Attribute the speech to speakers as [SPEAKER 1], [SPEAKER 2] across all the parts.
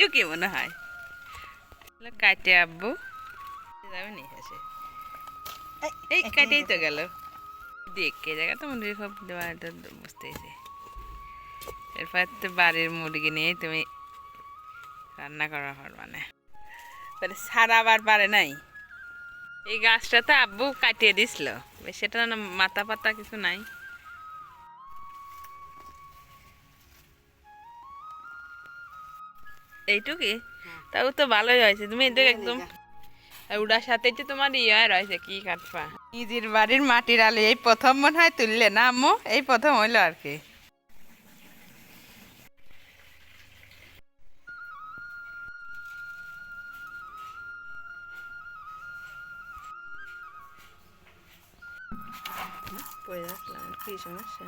[SPEAKER 1] এইটুকু মনে হয়। কাটে আব্বু। যাবে নি এসে এই কাটেই তো গেল। দেখে জায়গা তো মুরগি সব বুঝতেছি এরপর তো বাড়ির মুরগি নিয়ে তুমি রান্না করা পারবা মানে। তাহলে সারাবার পারে নাই? এই গাছটা তো আব্বু কাটিয়ে দিছিল। সেটা মাথা পাতা কিছু নাই। এইটুকি? তাও তো ভালোই হয়েছে। তুমি এদের একদম আর ওটার সাথে তো তোমার ইয়ে রয়েছে কি কাটবা? নিজের বাড়ির মাটির আলু এই প্রথম মনে হয় তুললে না আম্মু? এই প্রথম হইল আর কি। রাখলাম কি সমস্যা?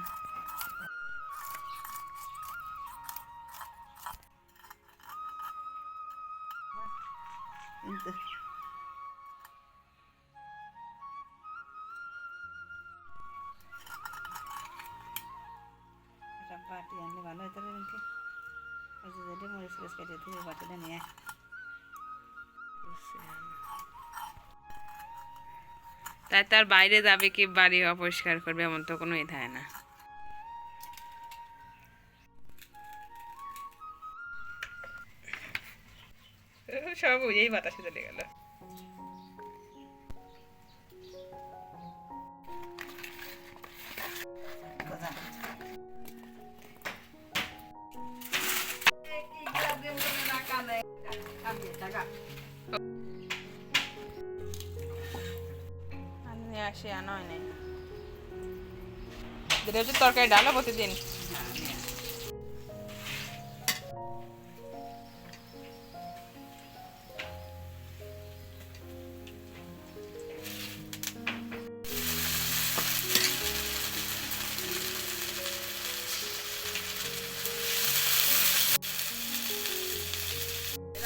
[SPEAKER 2] একটা বাটি আনলে ভালো হতো রে রিঙ্কি ওই যে যেটা মরিচ টরিচ কেটে দিয়ে বাটিটা নিয়ে
[SPEAKER 1] তাই তার বাইরে যাবে কি বাড়ি অপরিষ্কার করবে এমন তো কোনো ইধায় না। সব বুঝেই বাতাসে চলে গেল। আসি আনা হয় নাই তরকারি ডালো প্রতিদিন।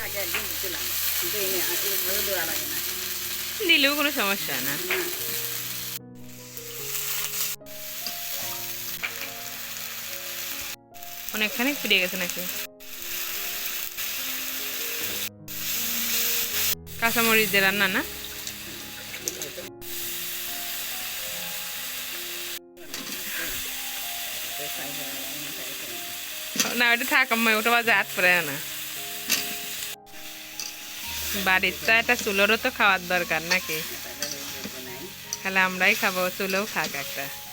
[SPEAKER 2] আগে একদিন দিছিলাম কিন্তু এই নিয়ে আর এভাবে দেওয়া লাগে না
[SPEAKER 1] দিলেও কোনো সমস্যা
[SPEAKER 2] না।
[SPEAKER 1] অনেকখানি ফিরে গেছে নাকি? কাঁচামরিচ দিয়ে রান্না না? না ওটা থাক আম্মা, ওটা বাজে হাত পরে না। বাড়ির তো একটা চুলোরও তো খাওয়ার দরকার নাকি? তাহলে আমরাই খাব চুলোও খাক একটা।